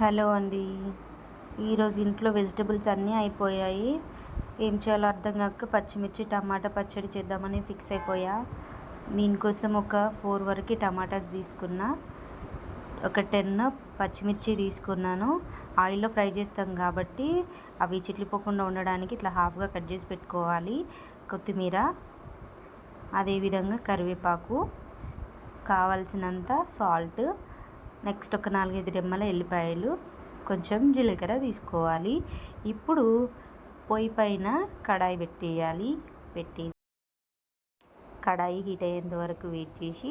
Hello అండి. ఈరోజు ఇంట్లో వెజిటబుల్స్ అన్నీ అయిపోయాయి. ఏం చేయాలో అర్థం కాక పచ్చిమిర్చి టమాటా పచ్చడి చేద్దామని ఫిక్స్ అయిపోయా. దీనికోసం ఒక ఫోర్ వరకు టమాటాస్ తీసుకున్నా. ఒక టెన్ పచ్చిమిర్చి తీసుకున్నాను. ఆయిల్లో ఫ్రై చేస్తాం కాబట్టి అవి చిట్లిపోకుండా ఉండడానికి ఇట్లా హాఫ్గా కట్ చేసి పెట్టుకోవాలి. కొత్తిమీర అదేవిధంగా కరివేపాకు కావాల్సినంత సాల్ట్ నెక్స్ట్ ఒక నాలుగైదు రెమ్మల ఎల్లిపాయలు కొంచెం జీలకర్ర తీసుకోవాలి. ఇప్పుడు పొయ్యి పైన కడాయి పెట్టేయాలి. పెట్టేసి కడాయి హీట్ అయ్యేంత వరకు వెయిట్ చేసి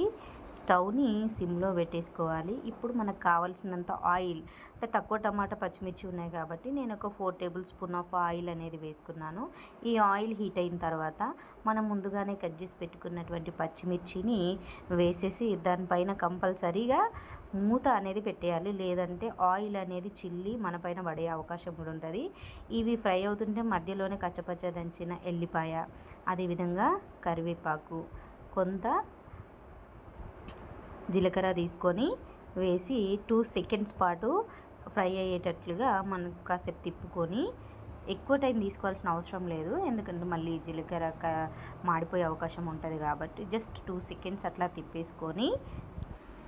స్టవ్ని సిమ్లో పెట్టేసుకోవాలి. ఇప్పుడు మనకు కావాల్సినంత ఆయిల్ అంటే తక్కువ టమాటా పచ్చిమిర్చి ఉన్నాయి కాబట్టి నేను ఒక four tablespoon of oil అనేది వేసుకున్నాను. ఈ ఆయిల్ హీట్ అయిన తర్వాత మనం ముందుగానే కట్ చేసి పెట్టుకున్నటువంటి పచ్చిమిర్చిని వేసేసి దానిపైన కంపల్సరీగా మూత అనేది పెట్టేయాలి. లేదంటే ఆయిల్ అనేది చిల్లి మన పైన పడే అవకాశం కూడా ఉంటుంది. ఇవి ఫ్రై అవుతుంటే మధ్యలోనే కచ్చపచ్చ దంచిన ఎల్లిపాయ అదేవిధంగా కరివేపాకు కొంత జీలకర్ర తీసుకొని వేసి టూ సెకండ్స్ పాటు ఫ్రై అయ్యేటట్లుగా మనం కాసేపు తిప్పుకొని ఎక్కువ టైం తీసుకోవాల్సిన అవసరం లేదు. ఎందుకంటే మళ్ళీ జీలకర్ర మాడిపోయే అవకాశం ఉంటుంది కాబట్టి జస్ట్ టూ సెకండ్స్ అట్లా తిప్పేసుకొని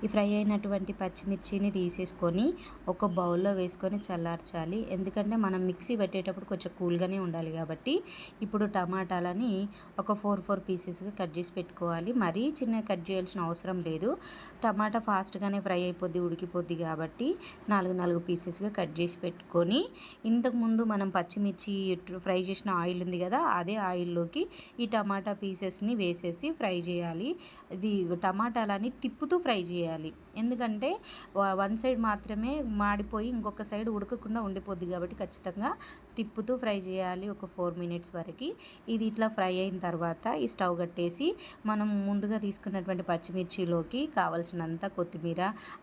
ఈ ఫ్రై అయినటువంటి పచ్చిమిర్చిని తీసేసుకొని ఒక బౌల్లో వేసుకొని చల్లార్చాలి. ఎందుకంటే మనం మిక్సీ పెట్టేటప్పుడు కొంచెం కూల్గానే ఉండాలి కాబట్టి ఇప్పుడు టమాటాలని ఒక ఫోర్ ఫోర్ పీసెస్గా కట్ చేసి పెట్టుకోవాలి. మరీ చిన్న కట్ చేయాల్సిన అవసరం లేదు. టమాటా ఫాస్ట్గానే ఫ్రై అయిపోద్ది ఉడికిపోద్ది కాబట్టి నాలుగు నాలుగు పీసెస్గా కట్ చేసి పెట్టుకొని ఇంతకుముందు మనం పచ్చిమిర్చి ఫ్రై చేసిన ఆయిల్ ఉంది కదా అదే ఆయిల్లోకి ఈ టమాటా పీసెస్ని వేసేసి ఫ్రై చేయాలి. ఇది టమాటాలని తిప్పుతూ ఫ్రై చేయాలి. చేయాలి. ఎందుకంటే వన్ సైడ్ మాత్రమే మాడిపోయి ఇంకొక సైడ్ ఉడకకుండా ఉండిపోద్ది కాబట్టి ఖచ్చితంగా తిప్పుతూ ఫ్రై చేయాలి ఒక ఫోర్ మినిట్స్ వరకు. ఇది ఇట్లా ఫ్రై అయిన తర్వాత ఈ స్టవ్ కట్టేసి మనం ముందుగా తీసుకున్నటువంటి పచ్చిమిర్చిలోకి కావలసినంత కొత్తిమీర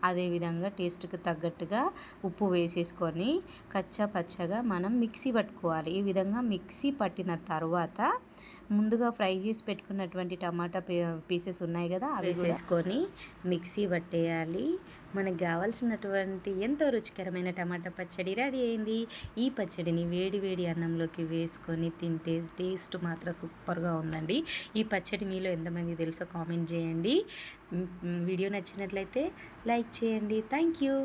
అదేవిధంగా టేస్ట్కి తగ్గట్టుగా ఉప్పు వేసేసుకొని కచ్చా పచ్చగా మనం మిక్సీ పట్టుకోవాలి. ఈ విధంగా మిక్సీ పట్టిన తర్వాత ముందుగా ఫ్రై చేసి పెట్టుకున్నటువంటి టమాటా పీసెస్ ఉన్నాయి కదా అవి వేసుకొని మిక్సీ పట్టేయాలి. మనకు కావాల్సినటువంటి ఎంతో రుచికరమైన టమాటా పచ్చడి రెడీ అయింది. ఈ పచ్చడిని వేడి వేడి అన్నంలోకి వేసుకొని తింటే టేస్ట్ మాత్రం సూపర్గా ఉందండి. ఈ పచ్చడి మీలో ఎంతమంది తెలుసో కామెంట్ చేయండి. వీడియో నచ్చినట్లయితే లైక్ చేయండి. Thank you.